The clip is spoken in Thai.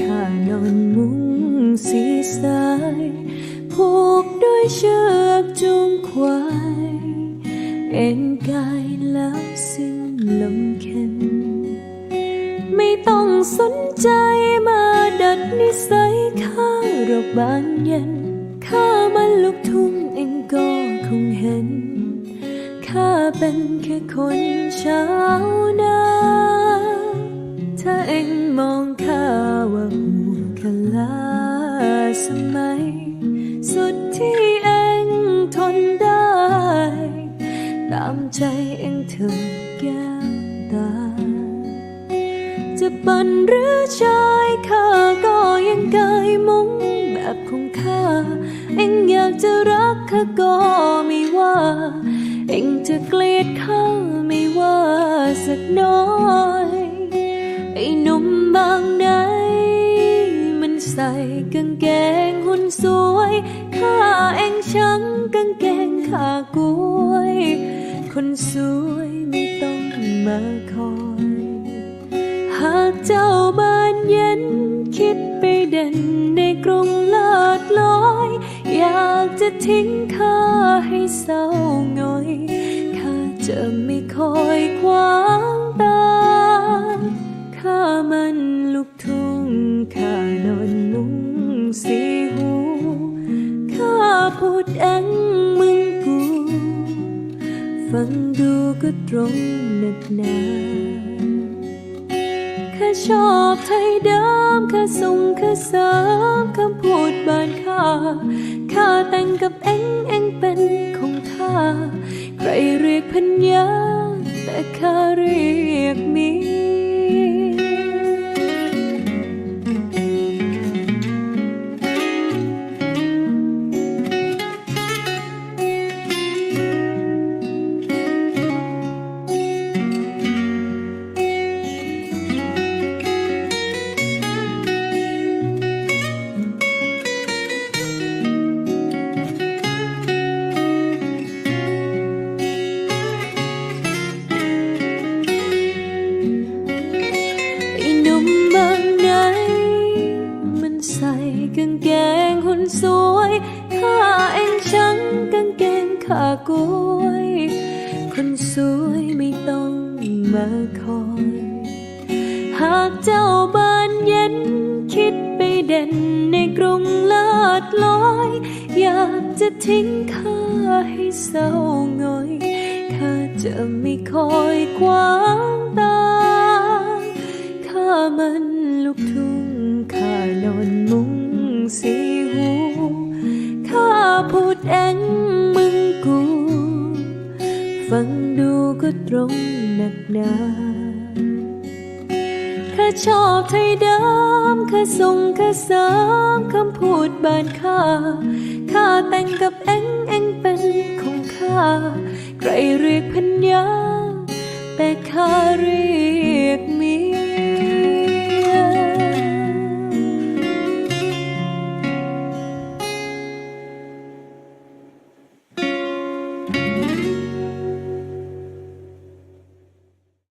ข้านอนมุ้งสีสาย ผูกด้วยเชือกจูงควาย เอ็นกายแล้วสิ้นลมเข็นไม่ต้องสนใจมาดัดนิสัยข้ารอกบานเย็นข้ามันลูกทุ่งเองก็คงเห็นข้าเป็นแค่คนชาวนาถ้า ใจเองเถิดแก้วตา จะปั่นหรือชายข้าก็ยังกายมุ้งแบบของข้า เองอยากจะรักข้าก็ไม่ว่า เองจะเกลียดข้าไม่ว่าสักน้อยไอ้หนุ่มบางไหนมันใส่กางเกงหุ่นสวยข้าเองชังกางเกงขากู เจ้าบ้านเย็น คิดไปเด่นในกรุงเลิศลอย อยากจะทิ้งข้าให้เศร้าหงอยข้าจะไม่คอยขวางตาข้ามันลูกทุ่งข้านอนนุ่งสีหูข้าพูดเองมึงกูฟังดูก็ตรงหนักหนา ชอบไทยเดิมข้าส่งข้าเสริมคำพูดบานข้าข้าแต่งกับเอ็งเอ็งเป็นของข้าใครเรียกพัญญาแต่ข้าเรียกมี ข้าเองชังกางเกงขากล้วย คนสวยไม่ต้องมาคอย หากเจ้าบ้านเย็น คิดไปเด่นในกรุงเลิศลอย อยากจะทิ้งข้าให้เศร้าหงอย ข้าจะไม่คอยขวางตา ฟังดูก็ตรงหนักหนาข้าชอบไทยเดิมข้าส่งข้าเสริมคำพูดบานข้า ข้าแต่งกับเอ็งเอ็งเป็นของข้า ใครเรียกพัญญาแต่ข้าเรีย